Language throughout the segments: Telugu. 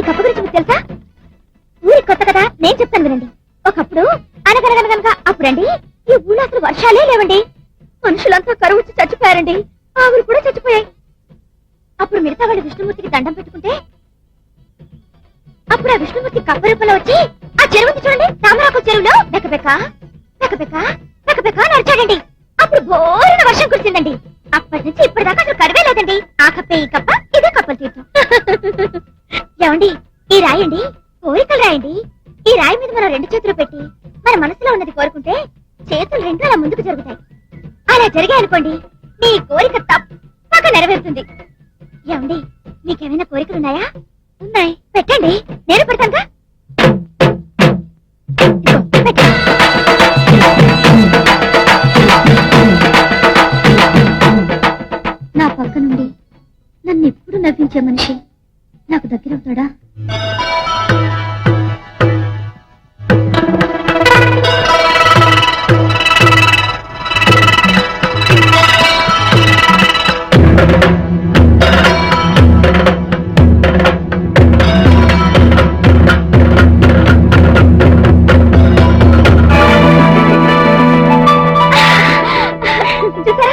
ఈ కప్పు గురించి మీకు తెలుసా? ఊరి కొత్త కదా నేను చెప్తాను వినండి. ఒకప్పుడు అనగనగనగనగా అప్పుడండి ఈ ఊళ్ళో అసలు వర్షాలే లేవండి. మనుషులంతా కరువు వచ్చి చచ్చిపోయారండి. ఆవులు కూడా చచ్చిపోయాయి. అప్పుడు మిగతా వాళ్ళు విష్ణుమూర్తికి దండం పెట్టుకుంటే అప్పుడు ఆ విష్ణుమూర్తి కప్ప రూపంలో వచ్చి ఆ చెరువు చూడండి తామరాకు చెరువులో. బెక్కబెక్క బెక్కబెక్క బెక్కబెక్క నడిచాడండి అప్పుడు బోరున వర్షం కురిసిందండి. అప్పటి నుంచి ఇప్పటిదాకా అసలు కరువే లేదండి. ఆ కప్పే ఈ కప్ప ఇదే కప్పలు తీర్థం. ఏమండి? ఈ రాయండి? కోరికలు రాయండి? ఈ రాయి మీద మనం రెండు చేతులు పెట్టి మన మనసులో ఉన్నది కోరుకుంటే చేతులు రెండు అలా ముందుకు జరుగుతాయి. అలా జరిగాయి అనుకోండి మీ కోరిక తప్పక నెరవేరుతుంది. ఏమండి మీకేమైనా కోరికలు ఉన్నాయా. ఉన్నాయి పెట్టండి. నేను పెడతాను నాకు దగ్గరవుతాడా చూసారా?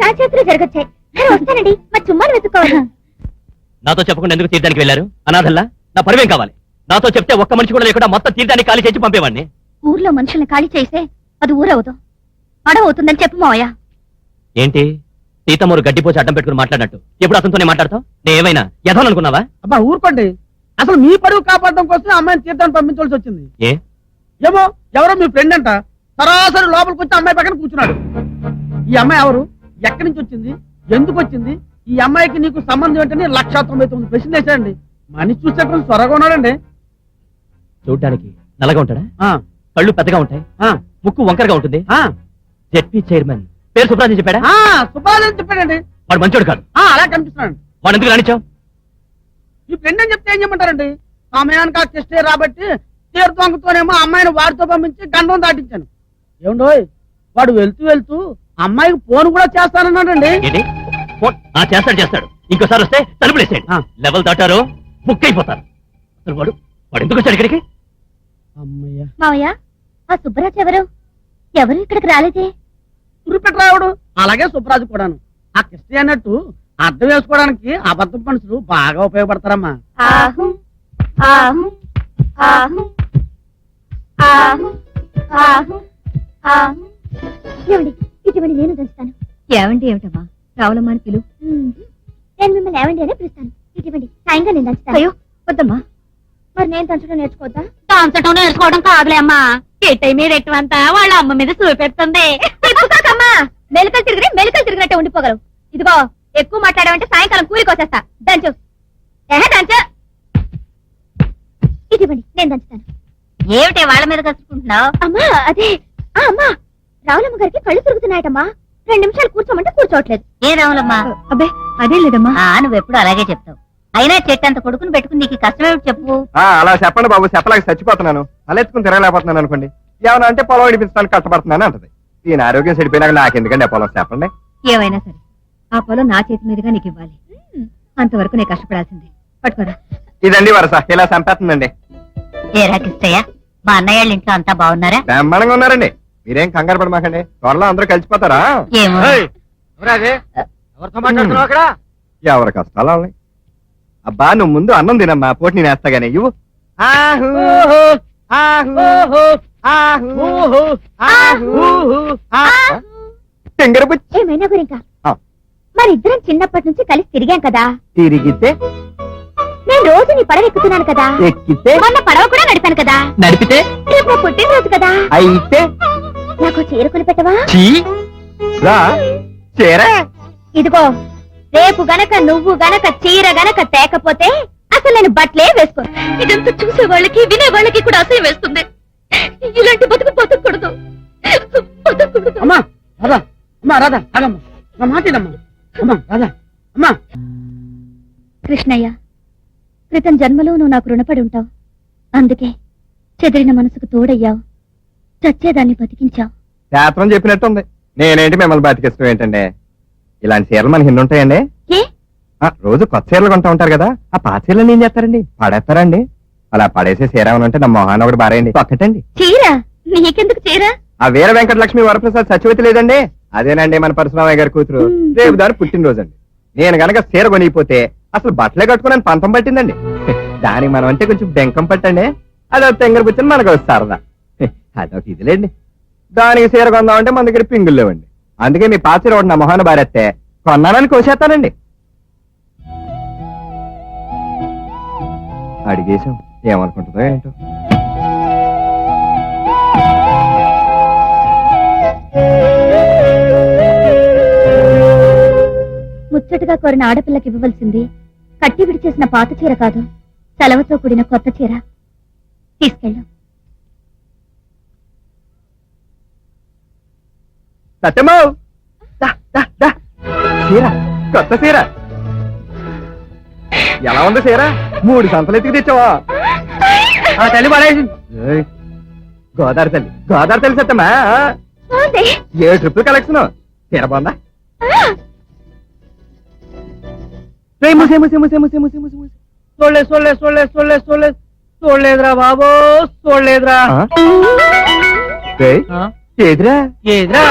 నా చేతిలో జరగచ్చాయి. నాతో చెప్పకుండా ఎందుకు తీర్థానికి వెళ్ళారు? అనాథల్లా? నా పరివేం కావాలి? నాతో చెప్తే ఒక్క మనిషి కూడా లేకుండా మొత్తం తీర్థానికి ఖాళీ చేసి పంపేవాడిని. ఊర్లో మనుషుల్ని ఖాళీ చేస్తే అది ఊరవుదు. అడవవుతుందని చెప్పు మావయ్య. ఏంటి? సీతమ్మరు గడ్డిపోసి అడ్డం పెట్టుకుని మాట్లాడినట్టు. ఎప్పుడు అతనితోనే మాట్లాడతావు? నేను ఏమైనా యథాలనుకున్నావా అబ్బా ఊరుకోండి. అసలు మీ పరువు కాపాడడం కోసం అమ్మాయిని తీర్థాన్ని పంపించాల్సి వచ్చింది. ఏ? ఏమో ఎవరో మీ ఫ్రెండ్ అంట. సరాసరి లోపలికి వచ్చి అమ్మాయి పక్కన కూర్చున్నాడు. ఈ అమ్మాయి ఎవరు? ఎక్కడి నుంచి వచ్చింది? ఎందుకు వచ్చింది? ఈ అమ్మాయికి నీకు సంబంధం ఏంటని లక్ష తొంభై తొమ్మిది ప్రశ్నలు వేశాడండి. మనిషి చూసేటప్పుడు త్వరగా ఉన్నాడండి. చూడ్డానికి నల్లగా ఉంటాడా? ఆ, కళ్ళు పెద్దగా ఉంటాయి. ఆ, ముక్కు వంకరగా ఉంటుంది. ఆ, జెడ్పీ చైర్మన్. పేరు సుబ్రాజు చెప్పాడా? ఆ, సుబ్బారావు చెప్పాడండి. వాడు మంచోడు కాదు. ఆ, అలా కనిపిస్తున్నాడు వాడు ఎందుకు రానిచ్చావు? ఈ ఫ్రెండ్ అని చెప్తే ఏం చేయమంటారండి? సమయానికి ఆ టెస్టే రాబట్టి తీర్థంకతోనేమో అమ్మాయిని వాడితో పంపించి గండం దాటించాను. ఏమండోయ్ వాడు వెళ్తూ వెళ్తూ అమ్మాయికి ఫోన్ కూడా చేస్తానన్నాడండి. ఏంటి? ఆ చేస్తాడు చేస్తాడు. ఇంకోసారి వస్తే తలుపులేసేయండి ఆ. లెవెల్ దాటారు బుక్ అయిపోతారు అసలు వాడు వాడు ఎందుకు వచ్చాడు ఇక్కడికి? అమ్మయ్య. మావయ్య ఆ సుబ్బరాజ్ ఎవరు? ఎవరు ఇక్కడికి రాలేదే? తురిపెట్టరావుడు అలాగే సుబ్బరాజు కూడాను. ఆ కృష్ణ అన్నట్టు అర్థం వేసుకోవడానికి అబద్ధం మనుషులు బాగా ఉపయోగపడతారమ్మా. ఆహు ఆహు ఆహు ఆహు ఆహు ఆహు. ఏమండి ఇటువంటి నేను దంచుతాను ఏమండి ఏమిటమ్మా? రావులమ్మా అని పిలు. నేను మిమ్మల్ని ఏమండి అనే పిలుస్తాను. ఇటువంటి సాయంగా నేను దంచుతాను. అయ్యో వద్దమ్మా. మరి నేను దంచడం నేర్చుకోవద్దా? దాంచటం నేర్చుకోవడం కాదులే అమ్మా. ఎట్టై మీద ఎట్టవంతా వాళ్ళ అమ్మ మీద చూపెడుతుంది. తిప్పుకోకమ్మా మెలకలు తిరిగి మెలకలు తిరిగినట్టే ఉండిపోగలవు ఇదిగో ఎక్కువ మాట్లాడావంటే సాయంకాలం కూలికి వచ్చేస్తా. దంచు. ఏహ దంచు. ఇదివ్వండి నేను దంచుతాను. ఏమిటి వాళ్ళ మీద కసుకుంటున్నావు అమ్మా అదే. అమ్మా. రావులమ్మ గారికి కళ్ళు తిరుగుతున్నాయటమ్మా. రెండు నిమిషాలు కూర్చోమంటే కూర్చోవట్లేదు. ఏ రావులమ్మా అబ్బే అదే లేదమ్మా. ఆ నువ్వు ఎప్పుడు అలాగే చెప్తావు. అయినా చెట్టంత కొడుకుని పెట్టుకుని నీకు కష్టమేమిటి చెప్పు? ఆ, అలా చెప్పండి బాబు చెప్పలేక చచ్చిపోతున్నాను. తలెత్తుకుని తిరగలేకపోతున్నాను అనుకోండి. ఏమన్నా అంటే పొలం విడిపించడానికి కష్టపడుతున్నాను అంటది. ఈయన ఆరోగ్యం చెడిపోయినాక నాకెందుకండి ఆ పొలం? చెప్పండి. ఏమైనా సరే ఆ పొలం నా చేతి మీదుగా నీకు ఇవ్వాలి. అంతవరకు నేను కష్టపడాల్సిందే. పట్టుకోరా. ఇదండి వరస ఇలా చంపేస్తుందండి. ఏ రాకిస్తయ్యా మా అన్నయ్య వాళ్ళ ఇంట్లో అంతా బాగున్నారా? బ్రహ్మాండంగా ఉన్నారండి. మీరేం కంగారు పడమాకండి. త్వరలో అందరూ కలిసిపోతారా? ఏమో. ఎవరితో మాట్లాడుతున్నావు అక్కడ? ఎవరి కష్టాలు వాళ్ళవి. అబ్బా నువ్వు ముందు అన్నం తినమ్మా పోటీ నేను వేస్తా గానీ ఇవ్వు. ఏమైనా గురింకా? ఆ. మరిద్దరం చిన్నప్పటి నుంచి కలిసి తిరిగాం కదా. తిరిగితే? నేను రోజు నీ పడవ ఎక్కుతున్నాను కదా. ఎక్కితే? మొన్న పడవ కూడా నడిపాను కదా. నడిపితే? రేపు నా పుట్టినరోజు కదా. అయితే? నాకు చీర కొని పెట్టవా? చీ. రా. చేరా. ఇదిగో రేపు గనక నువ్వు గనక చీర గనక తేకపోతే అసలు నేను బట్టలే వేసుకో ఇదంతా చూసే వాళ్ళకి వినే వాళ్ళకి కూడా అసహ్యం వేస్తుంది. ఇలాంటి బతుకు బతకూడదు. బతకూడదు. అమ్మా రాధా. అమ్మా రాధా. ఆగమ్మా. నా మాట వినమ్మా. అమ్మా రాధా. అమ్మా. కృష్ణయ్య క్రితం జన్మలో నువ్వు నాకు రుణపడి ఉంటావు. అందుకే చెదిరిన మనసుకు తోడయ్యావు. చచ్చేదాన్ని బతికించావు శాస్త్రం చెప్పినట్టుంది. నేనేంటి మిమ్మల్ని బతికిస్తాం ఏంటండి? ఇలాంటి చీరలు మనకి ఎన్ని ఉంటాయండి. ఏ? రోజు కొత్త చీరలు కొంటూ ఉంటారు కదా ఆ పాత చీరలు ఏం చేస్తారండి? పడేస్తారండి. అలా పడేసే చీర ఏమైనా ఉంటే నా మొహాన్ని ఒకటి బారేయండి. ఒక్కటండి. చీర? నీకెందుకు చీర? ఆ వీర వెంకటలక్ష్మి వరప్రసాద్ సచివతి లేదండి. అదేనండి మన పరశురామయ్య గారి కూతురు. రేపు దాని పుట్టినరోజు అండి నేను గనక చీర కొనిపోతే అసలు బట్టలే కట్టుకుని పంతం పట్టిందండి. దానికి మనం అంటే కొంచెం బెంకం పట్టండి. అదొక తెంగర కూర్చొని మనకు వస్తుంది సరదా. అదొక ఇదిలేండి. దానికి సీర కొందామంటే మన దగ్గర పింగులు లేవండి. అందుకే మీ పాత చీర ఒకటి నా మొహాన్ని బారేస్తే కొన్నానని కోసేస్తానండి. అడిగేశాం. ఏమనుకుంటుందో ఏంటో. ముచ్చటగా కోరిన ఆడపిల్లకి ఇవ్వవలసింది కట్టి విడిచేసిన పాత చీర కాదు. సెలవుతో కూడిన కొత్త చీర. తీసుకెళ్ళు. సత్యమో? దా, దా, దా. చీర కొత్త చీర ఎలా ఉంది చీర మూడు సంతలు ఎత్తుకు తెచ్చావా? ఆ తల్లి పడేసింది. ఏయ్, గోదావరి తల్లి. గోదావరి తల్లి సత్యమా? బాగుంది. ఏ ట్రిప్ కలెక్షన్? చీర బాగుందా. చూడలేదు చూడలేదు చూడలేదు చూడలేదు చూడలేదు చూడలేదురా బాబు చూడలేదురా? ఏదిరా? ఏదిరా?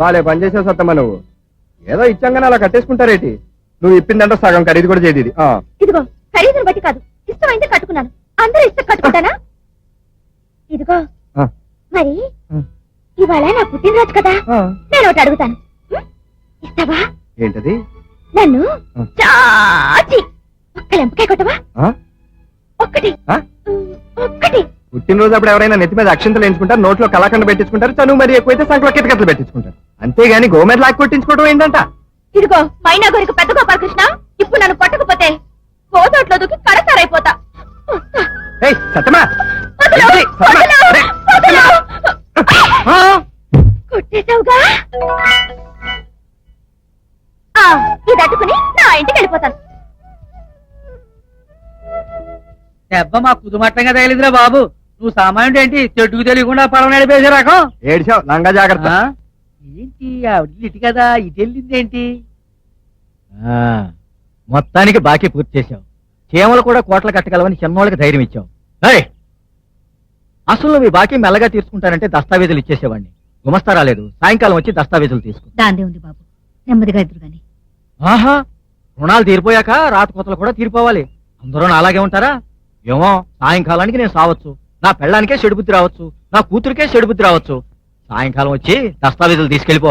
బాలే పని చేసావు సత్తమ్మ నువ్వు. ఏదో ఇచ్చంగానే అలా కట్టేసుకుంటారేటి? నువ్వు ఇప్పిందంటే సగం ఖరీదు కూడా చేయదు ఇది ఆ. ఇదిగో ఖరీదుని బట్టి కాదు ఇష్టమైంది కట్టుకున్నాను. అందరూ ఇష్టం కట్టుకుంటానా? ఇదిగో మరి ఇవాళ నా పుట్టినరోజు కదా. నేను ఒకటి అడుగుతాను? ఇస్తావా? ఏంటది? నన్ను. చాచి. ఒక్క లెంపకాయ కొట్టవా? ఒక్కటి. ఒక్కటి. పుట్టినరోజు అప్పుడు ఎవరైనా నెత్తి మీద అక్షంతలు ఎంచుకుంటారు నోట్లో కళాఖండ పెట్టించుకుంటారు చనువు మరి ఎక్కువైతే సంకల కితకట్లు పెట్టించుకుంటారు. అంతేగాని గోమెట్ లాక్ కొట్టించుకోవడం ఏంటంట ఇదిగో మైనా గోరికి పెద్ద గోపాలకృష్ణ ఇప్పుడు నన్ను పట్టకపోతే గోదాట్లో దూకి కరసారైపోతా వస్తా. ఏయ్ అట్టుకుని నా ఇంటికి వెళ్ళిపోతాను. దెబ్బ మా కుదుమట్టంగా తగిలిందిరా బాబు. నువ్వు సామాన్యుడు ఏంటి? చెట్టుకు తెలియకుండా పొలం నడిపేసే రకం. ఏడిచావు? లంగా జాగ్రత్త. ఆ? ఏంటి? ఆవిడ ఇటు కదా ఇటు వెళ్ళింది ఏంటి? ఆ, మొత్తానికి బాకీ పూర్తి చేశావు. చీమలు కూడా కోట్లు కట్టగలవని చిన్నోళ్ళకి ధైర్యం ఇచ్చావు! అసలు మీ బాకీ మెల్లగా తీర్చుకుంటానంటే దస్తావేజులు ఇచ్చేసేవాడిని. గుమస్తా రాలేదు సాయంకాలం వచ్చి దస్తావేజులు తీసుకో. దాందే ఉంది బాబు. నెమ్మదిగా ఎదురు గాని. ఆహా రుణాలు తీరిపోయాక రాత కొత్తలు కూడా తీరిపోవాలి. అందరూ నా అలాగే ఉంటారా? ఏమో సాయంకాలానికి నేను సావచ్చు. నా పెళ్ళానికే చెడుబుద్ధి రావచ్చు. నా కూతురికే చెడుబుద్ధి రావచ్చు. సాయంకాలం వచ్చి దస్తావేజులు తీసుకెళ్ళిపో.